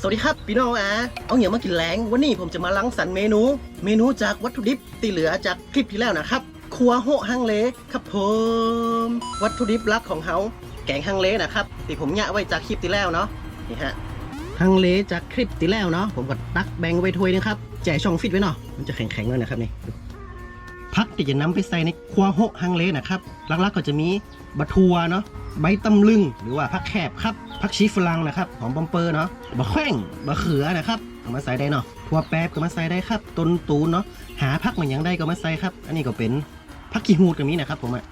สวัสดีครับพี่น้องอะเอาเหนียวมากินแรงวันนี้ผมจะมาลังสรรเมนู เมนูจากวัตถุดิบที่เหลือจากคลิปที่แล้วนะครับครัวโฮะฮังเลครับผมวัตถุดิบหลักของเขาแกงฮังเลนะครับที่ผมยะไว้จากคลิปที่แล้วเนาะนี่ฮะฮังเลจากคลิปที่แล้วเนาะผมก็ตักแบ่งไว้ถ้วยนึงครับแจกช่องฟิตไว้เนาะมันจะแข็งๆเลยนะครับนี่ พักที่จะนำไปใส่ในครัวโฮะฮังเลนะครับหลักๆก็จะมีบะทัวเนาะใบตำลึงหรือว่าผักแคบครับผักชีฝรั่งนะครับหอมบอมเปอร์เนาะบะแข้งบะเขือนะครับเอามาใส่ได้เนาะถั่วแป๊บก็มาใส่ได้ครับต้นตูนเนาะหาผักมันยังได้ก็มาใส่ครับ อันนี้ก็เป็นผักขี้หูดก็มีนะครับผมอะ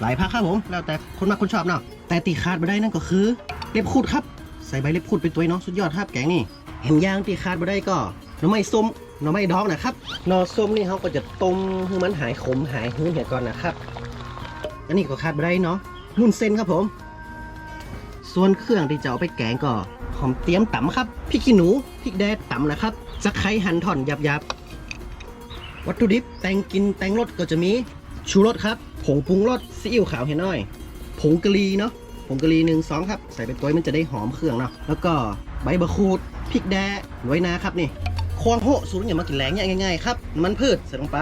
หลายผักครับผมแล้วแต่คนมากคนชอบเนาะแต่ตีขาดไม่ได้นั่นก็คือเล็บขูดครับใส่ใบเล็บขูดไปตัวเนาะสุดยอดครับแกงนี่เห็นยางตีขาดไม่ได้ก็หน่อไม้ส้ม หน่อไม้ดองนะครับหน่อส้มนี่เขาก็จะต้มให้มันหายขมหายหืนเหี่ยก่อนนะครับ อันนี้ก็ขาดไม่ได้เนาะนุ่นเส้นครับผม ส่วนเครื่องที่จะเอาไปแกงก็หอมเตรียมตำครับพริกขี้หนูพริกแดดตำนะครับจะไคร้หั่นท่อนหยาบๆ วัตถุดิบแต่งกินแต่งรสก็จะมีชูรสครับ ผงปรุงรสซีอิ๊วขาวเห็นน้อย ผงกะหรี่เนาะผงกะหรี่หนึ่งสองครับ ใส่ไปตัวมันจะได้หอมเครื่องเนาะแล้วก็ใบมะกรูดพริกแดดไว้นาครับนี่ ควงโหสูตรอย่ามากินแรงเนี่ยง่ายๆครับ มันพืชใส่ลงไป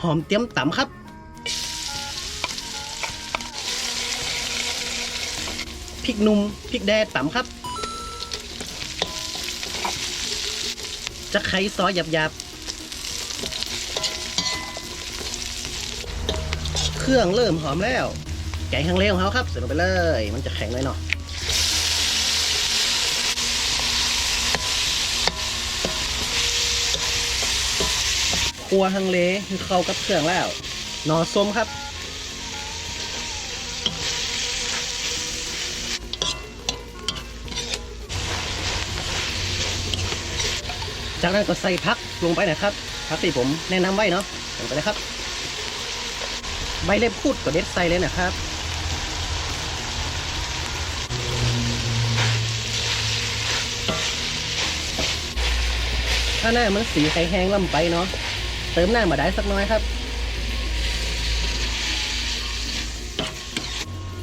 หอมเตรียมตำครับพริกนุ่มพริกแดดตำครับ จะไข่ซอยหยาบๆ เครื่องเริ่มหอมแล้ว แกงฮังเลของเขาครับใส่ลงไปเลย มันจะแข็งเลยเนาะ ครัวฮังเลคือเข้ากับเครื่องแล้วหนอส้มครับ จากนั้นก็ใส่พักลงไปนะครับพักที่ผมแนะนำไว้เนาะลงไปเลยครับ ใบเล็บพูดก็เด็ดใส่เลยนะครับถ้าหน้ามันสีไข่แห้งล่ำไปเนาะ เติมหน้ามาได้สักน้อยครับ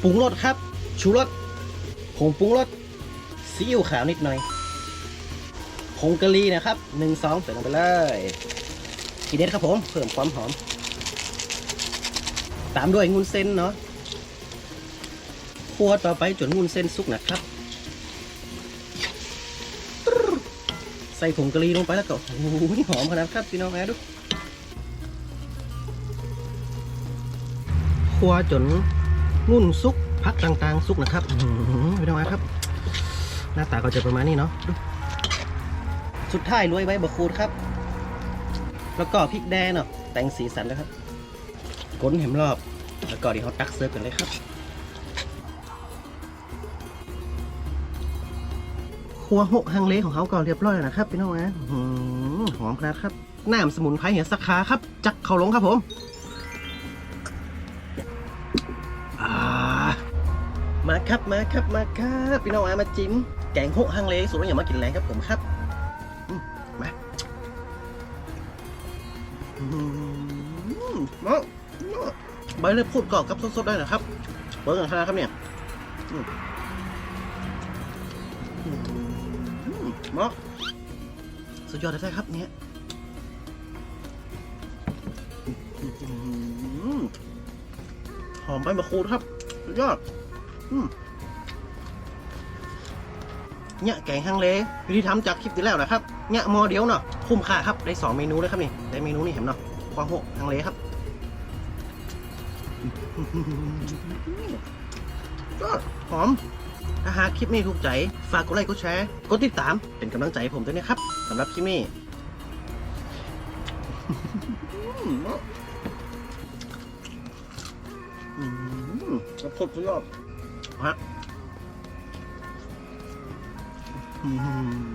ปรุงรสครับ ชูรสผงปรุงรสซีอิ๊วขาวนิดหน่อยผงกะหรี่นะครับหนึ่งสองใส่ลงไปเลยทีเด็ดครับผมเพิ่มความหอม ตามด้วยงุนเส้นเนาะคั่วต่อไปจนงุนเส้นสุกนะครับ ใส่ผงกะหรี่ลงไปแล้วก็โอ้โหหอมขนาดครับพี่น้องแม่ดู คั่วจนงุ่นสุกพักต่างๆสุกนะครับอื้อหือพี่น้องแม่ครับ หน้าตาก็จะประมาณนี้เนาะสุดท้ายโรยใบบะคูดครับ แล้วก็พริกแดงเนาะแต่งสีสันแล้วครับก้นเห็มรอบ แล้วก็เดี๋ยวเขาตักเสิร์ฟกันเลยครับครัวหกฮังเลของเขาก็เรียบร้อยแล้วนะครับพี่น้องนะหอหอมขนาดครับน้ำสมุนไพรเหี่ยสักขาครับ จักเขาลงครับผม มาครับมาครับมาครับพี่น้องอามาจิ้มแกงโหกฮังเลสูตรว่าอย่ามากินแรงครับผมครับมาอืมาใบเล็บพูดกรอบครับสดๆได้นะครับเบิร์กันขนาดครับเนี่ยมอืมมาสุดยอดเลยครับเนี่ยหอมใบมะกรูดครับ สุดยอด เนี่ยแกงฮังเลวิธีทำจากคลิปที่แล้วนะครับเนี่ยมอเดียวเนาะคุ้มค่าครับได้สองเมนูเลยครับนี่ได้เมนูนี่เห็นเนาะควางโหกฮังเลครับก็หอมถ้าหากคลิปนี้ถูกใจ ฝากกดไลค์กดแชร์กดติดตามเป็นกำลังใจให้ผมด้วยนะครับสำหรับคลิปนี้อืมกระพดสุดยอด ฮะอืม